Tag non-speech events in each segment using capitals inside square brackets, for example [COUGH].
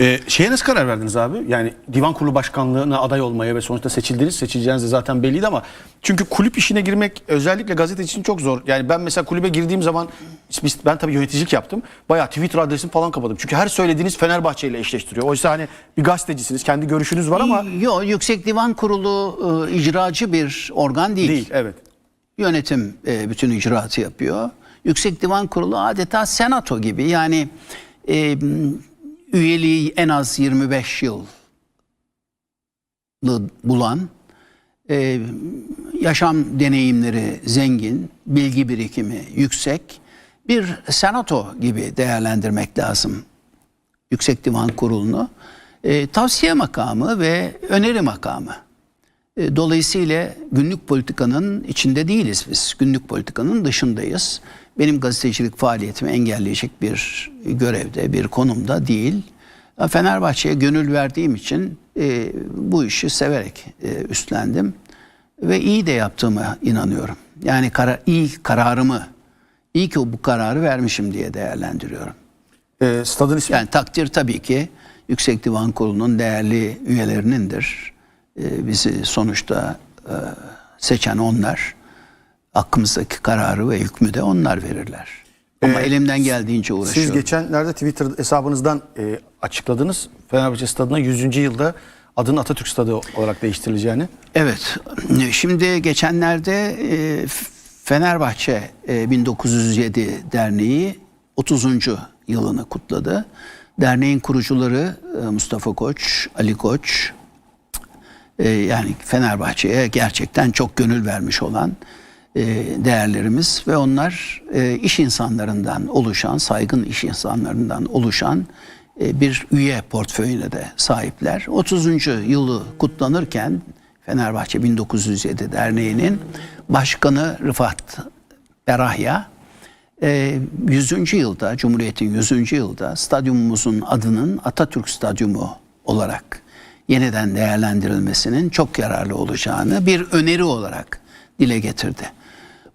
Ee, şeye nasıl karar verdiniz abi? Yani divan kurulu başkanlığına aday olmaya ve sonuçta seçildiniz. Seçileceğiniz de zaten belliydi ama çünkü kulüp işine girmek özellikle gazete için çok zor. Yani ben mesela kulübe girdiğim zaman biz- ben tabii yöneticilik yaptım. Bayağı Twitter adresimi falan kapadım. Çünkü her söylediğiniz Fenerbahçe ile eşleştiriyor. Oysa hani bir gazetecisiniz, kendi görüşünüz var ama Yok Yüksek Divan Kurulu e, icracı bir organ değil. değil. Evet. Yönetim e, bütün icraatı yapıyor. Yüksek Divan Kurulu adeta senato gibi yani e, üyeliği en az 25 yıl bulan e, yaşam deneyimleri zengin, bilgi birikimi yüksek bir senato gibi değerlendirmek lazım Yüksek Divan Kurulu'nu. E, tavsiye makamı ve öneri makamı. E, Dolayısıyla günlük politikanın içinde değiliz biz. Günlük politikanın dışındayız. Benim gazetecilik faaliyetimi engelleyecek bir görevde, bir konumda değil. Fenerbahçe'ye gönül verdiğim için e, bu işi severek e, üstlendim. Ve iyi de yaptığıma inanıyorum. Yani kara, iyi kararımı, iyi ki bu kararı vermişim diye değerlendiriyorum. Ee, stadın ismi Yani takdir tabii ki Yüksek Divan Kurulu'nun değerli üyelerinindir. Ee, bizi sonuçta e, seçen onlar. Hakkımızdaki kararı ve hükmü de onlar verirler. Ama Ee, elimden geldiğince Siz uğraşıyorum. geçenlerde Twitter hesabınızdan e, açıkladınız. Fenerbahçe stadına 100. yılda adının Atatürk Stadı olarak değiştirileceğini. Evet. Şimdi geçenlerde e, Fenerbahçe e, 1907 Derneği 30. yılını kutladı. Derneğin kurucuları Mustafa Koç, Ali Koç, e, yani Fenerbahçe'ye gerçekten çok gönül vermiş olan e, değerlerimiz ve onlar e, iş insanlarından oluşan, saygın iş insanlarından oluşan e, bir üye portföyüne de sahipler. 30. yılı kutlanırken Fenerbahçe 1907 Derneği'nin başkanı Rıfat Berahya e, 100. yılda, Cumhuriyet'in 100. yılda stadyumumuzun adının Atatürk Stadyumu olarak yeniden değerlendirilmesinin çok yararlı olacağını bir öneri olarak dile getirdi.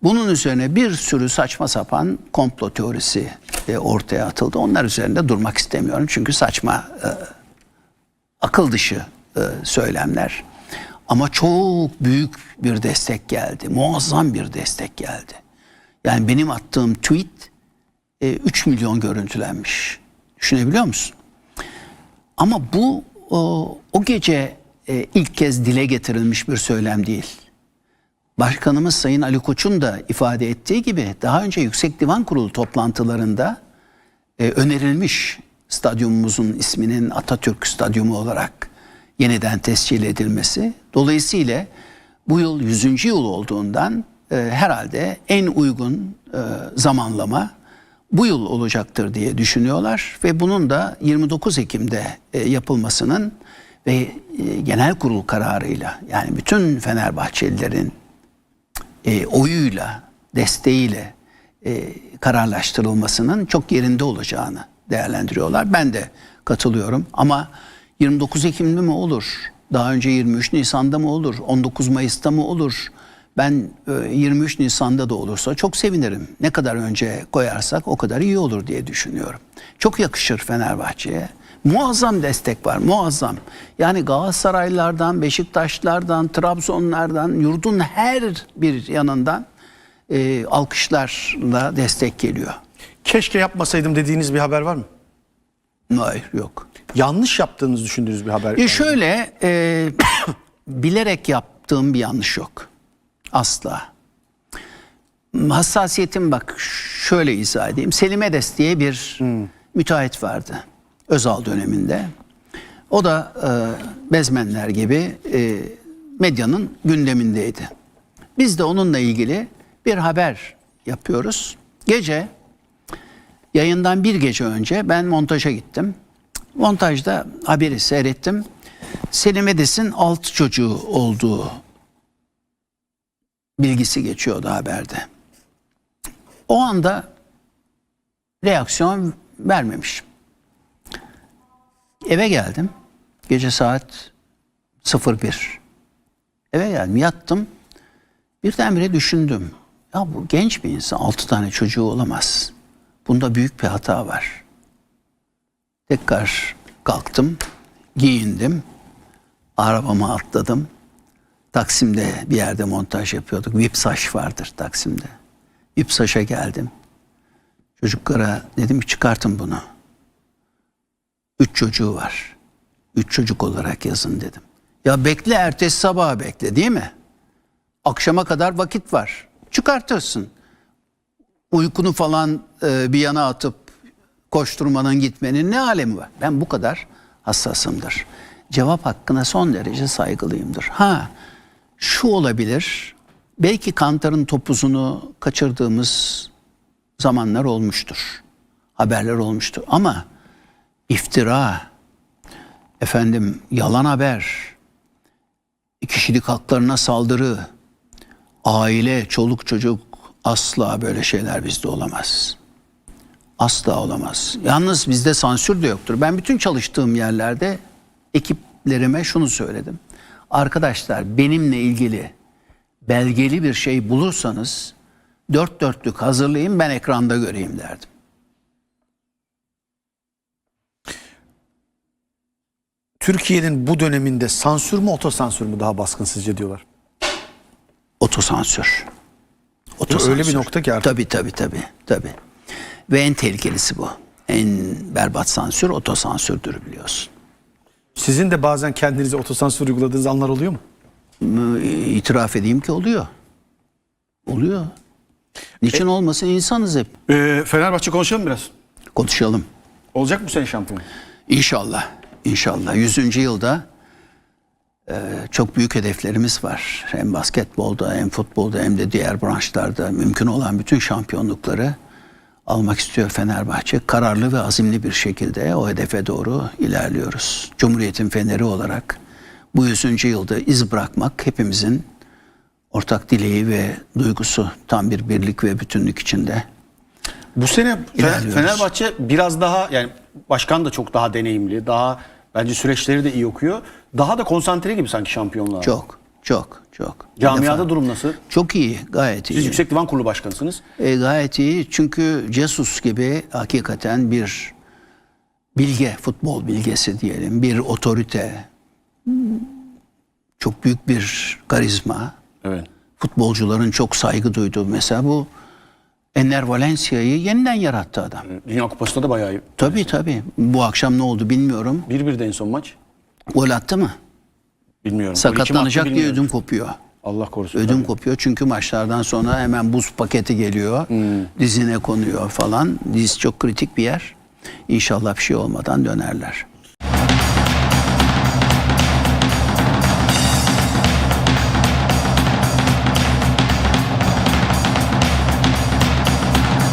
Bunun üzerine bir sürü saçma sapan komplo teorisi e, ortaya atıldı. Onlar üzerinde durmak istemiyorum çünkü saçma, e, akıl dışı e, söylemler. Ama çok büyük bir destek geldi. Muazzam bir destek geldi. Yani benim attığım tweet e, 3 milyon görüntülenmiş. Düşünebiliyor musun? Ama bu o, o gece e, ilk kez dile getirilmiş bir söylem değil. Başkanımız Sayın Ali Koç'un da ifade ettiği gibi daha önce Yüksek Divan Kurulu toplantılarında e, önerilmiş stadyumumuzun isminin Atatürk Stadyumu olarak yeniden tescil edilmesi. Dolayısıyla bu yıl 100. yıl olduğundan e, herhalde en uygun e, zamanlama bu yıl olacaktır diye düşünüyorlar ve bunun da 29 Ekim'de e, yapılmasının ve e, genel kurul kararıyla yani bütün Fenerbahçelilerin e, oyuyla, desteğiyle kararlaştırılmasının çok yerinde olacağını değerlendiriyorlar. Ben de katılıyorum ama 29 Ekim'de mi olur? Daha önce 23 Nisan'da mı olur? 19 Mayıs'ta mı olur? Ben e, 23 Nisan'da da olursa çok sevinirim. Ne kadar önce koyarsak o kadar iyi olur diye düşünüyorum. Çok yakışır Fenerbahçe'ye. Muazzam destek var, muazzam. Yani Galatasaraylılardan, Beşiktaşlardan, Trabzonlardan, yurdun her bir yanından e, alkışlarla destek geliyor. Keşke yapmasaydım dediğiniz bir haber var mı? Hayır, yok. Yanlış yaptığınızı düşündüğünüz bir haber. E şöyle, e, [COUGHS] bilerek yaptığım bir yanlış yok. Asla. Hassasiyetim bak şöyle izah edeyim. Selim Edes diye bir müteahhit vardı. Özal döneminde. O da e, bezmenler gibi e, medyanın gündemindeydi. Biz de onunla ilgili bir haber yapıyoruz. Gece yayından bir gece önce ben montaja gittim. Montajda haberi seyrettim. Selim Edes'in altı çocuğu olduğu bilgisi geçiyordu haberde. O anda reaksiyon vermemişim. Eve geldim. Gece saat 01. Eve geldim yattım. Birdenbire düşündüm. Ya bu genç bir insan altı tane çocuğu olamaz. Bunda büyük bir hata var. Tekrar kalktım, giyindim, arabama atladım. Taksim'de bir yerde montaj yapıyorduk. Vipsaş vardır Taksim'de. Vipsaş'a geldim. Çocuklara dedim çıkartın bunu. Üç çocuğu var. Üç çocuk olarak yazın dedim. Ya bekle ertesi sabaha bekle değil mi? Akşama kadar vakit var. Çıkartırsın. Uykunu falan e, bir yana atıp koşturmanın gitmenin ne alemi var? Ben bu kadar hassasımdır. Cevap hakkına son derece saygılıyımdır. Ha şu olabilir. Belki Kantar'ın topuzunu kaçırdığımız zamanlar olmuştur. Haberler olmuştur. Ama iftira, efendim yalan haber, kişilik haklarına saldırı, aile, çoluk çocuk asla böyle şeyler bizde olamaz. Asla olamaz. Yalnız bizde sansür de yoktur. Ben bütün çalıştığım yerlerde ekiplerime şunu söyledim. Arkadaşlar benimle ilgili belgeli bir şey bulursanız dört dörtlük hazırlayın ben ekranda göreyim derdim. Türkiye'nin bu döneminde sansür mü otosansür mü daha baskın sizce diyorlar? Otosansür. öyle bir nokta ki artık. Tabii tabii tabii. tabii. Ve en tehlikelisi bu. En berbat sansür otosansürdür biliyorsun. Sizin de bazen kendinize otosansür uyguladığınız anlar oluyor mu? İtiraf edeyim ki oluyor. Oluyor. Niçin olmasın insanız hep. Ee, Fenerbahçe konuşalım biraz. Konuşalım. Olacak mı sene şampiyon? İnşallah. İnşallah. 100. yılda e, çok büyük hedeflerimiz var. Hem basketbolda hem futbolda hem de diğer branşlarda mümkün olan bütün şampiyonlukları almak istiyor Fenerbahçe. Kararlı ve azimli bir şekilde o hedefe doğru ilerliyoruz. Cumhuriyet'in feneri olarak bu 100. yılda iz bırakmak hepimizin ortak dileği ve duygusu tam bir birlik ve bütünlük içinde. Bu sene İlerliyoruz. Fenerbahçe biraz daha yani başkan da çok daha deneyimli. Daha bence süreçleri de iyi okuyor. Daha da konsantre gibi sanki şampiyonluğa. Çok, çok, çok. Camiada defa- durum nasıl? Çok iyi, gayet iyi. Siz Yüksek Divan Kurulu Başkanısınız. E, gayet iyi çünkü Jesus gibi hakikaten bir bilge, futbol bilgesi diyelim, bir otorite, çok büyük bir karizma, Evet. futbolcuların çok saygı duyduğu mesela bu Enner Valencia'yı yeniden yarattı adam. Dünya Kupası'nda da bayağı iyi. Tabii tabii. Bu akşam ne oldu bilmiyorum. 1-1'de en son maç. Gol attı mı? Bilmiyorum. Sakatlanacak diye bilmiyorum. ödüm kopuyor. Allah korusun. Ödüm kopuyor çünkü maçlardan sonra hemen buz paketi geliyor. Dizine konuyor falan. Diz çok kritik bir yer. İnşallah bir şey olmadan dönerler.